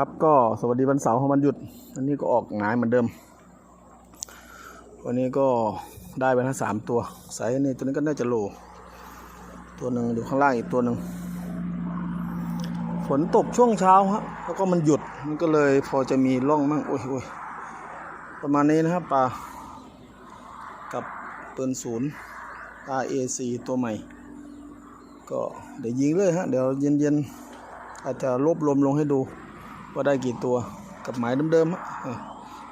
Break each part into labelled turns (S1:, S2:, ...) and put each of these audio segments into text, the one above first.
S1: ครับก็สวัสดีวันเสาร์ของวันหยุดวันนี้ก็ออกหงายเหมือนเดิม วันนี้ก็ได้ไปทั้งสามตัวไซส์นี่ตัวนี้ก็น่าจะโล ตัวหนึ่งอยู่ข้างล่างอีกตัวหนึ่งฝนตกช่วงเช้าฮะแล้วก็มันหยุดมันก็เลยพอจะมีร่องมั่งโอ้ยโอ้ยประมาณนี้นะครับปลากับปืนศูนย์ RAC ตัวใหม่ ก็เดี๋ยวยิงเลยฮะเดี๋ยวเย็นๆอาจจะรวบรวมลงให้ดู ว่าได้กี่ตัวกับหมายเดิมๆออ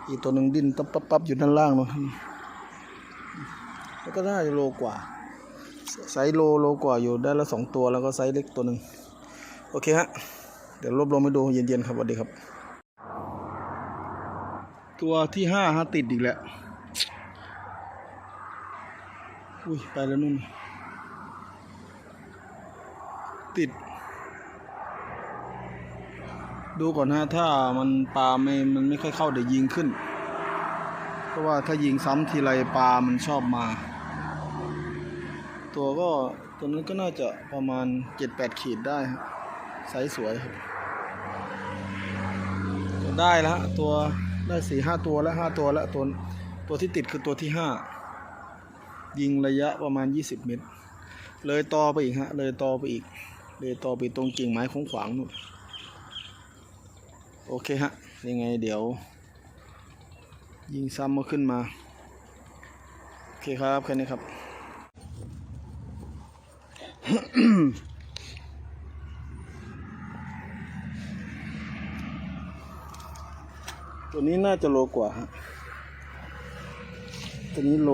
S1: อีกตัวหนึ่งดิ้นตับปั๊บปั๊บอยู่ด้านล่างเนาะแล้วก็ได้โลกว่า ไซส์โลโลกว่าอยู่ได้ละสองตัวแล้วก็ไซส์เล็กตัวหนึ่งโอเคฮะเดี๋ยวรวบรวมให้ดูเย็นๆครับสวัสดีครับ ตัวที่ห้าฮะติดอีกแล้วอุ้ยไปแล้วนู่นติด ดูก่อนนะถ้ามันปลาไม่มันไม่ค่อยเข้าเดี๋ยวยิงขึ้น เพราะว่าถ้ายิงซ้ำทีไรปลามันชอบมา ตัวก็ตัวนั้นก็น่าจะประมาณเจ็ดแปดขีดได้ครับไซส์สวยครับได้แล้วตัวได้สี่ห้าตัวแล้วห้าตัวแล้วตัวตัวที่ติดคือตัวที่ห้ายิงระยะประมาณยี่สิบเมตร เลยต่อไปอีกฮะ เลยต่อไปอีก เลยต่อไปตรงกิ่งไม้ของขวางนู่น โอเคฮะ ยังไงเดี๋ยว ยิงซ้ำมาขึ้นมา โอเคครับ แค่นี้ครับ ตัวนี้น่าจะโลกว่าฮะ ตัวนี้โล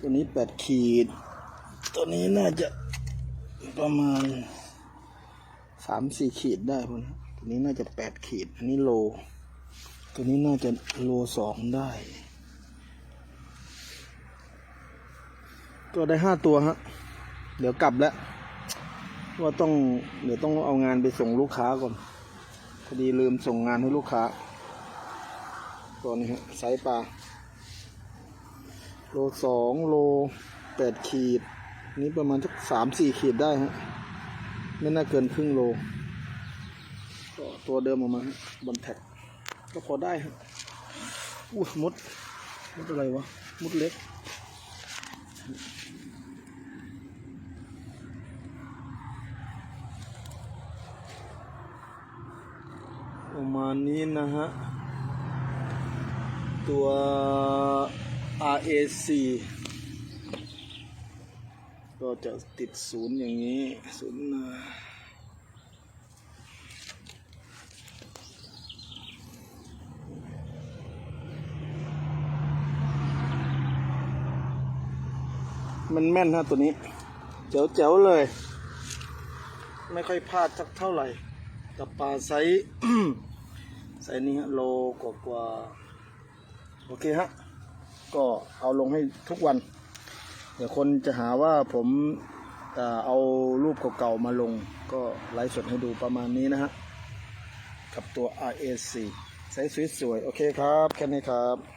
S1: ตัวนี้แปดขีด ตัวนี้น่าจะประมาณ สามสี่ขีดได้คนตัวนี้น่าจะแปดขีด อันนี้โล ตัวนี้น่าจะโลสองได้ก็ได้ห้าตัวฮะ เดี๋ยวกลับแล้ว ว่าต้องเดี๋ยวต้องเอางานไปส่งลูกค้าก่อน พอดีลืมส่งงานให้ลูกค้า ตัวนี้ฮะไซส์ปลา โลสองโลแปดขีด นี่ประมาณสักสามสี่ขีดได้ฮะ ไม่น่าเกินครึ่งโลก็ตัวเดิมออกมาบนแท็กก็พอได้ฮะอู้มุดมุดอะไรวะมุดเล็กประมาณนี้นะฮะ ตัว RAC ก็จะติดศูนย์อย่างนี้ศูนย์มันแม่นฮะตัวนี้ เจ๋วๆเลย ไม่ค่อยพลาดสักเท่าไหร่ กับปลาไซส์ไซส์นี้ฮะโลกว่าๆโอเคฮะ ก็เอาลงให้ทุกวัน เดี๋ยวคนจะหาว่าผมเอารูปเก่าๆมาลง ก็ไลฟ์สดให้ดูประมาณนี้นะฮะ กับตัว RAC ไซส์สวยๆ โอเคครับ แค่นี้ครับ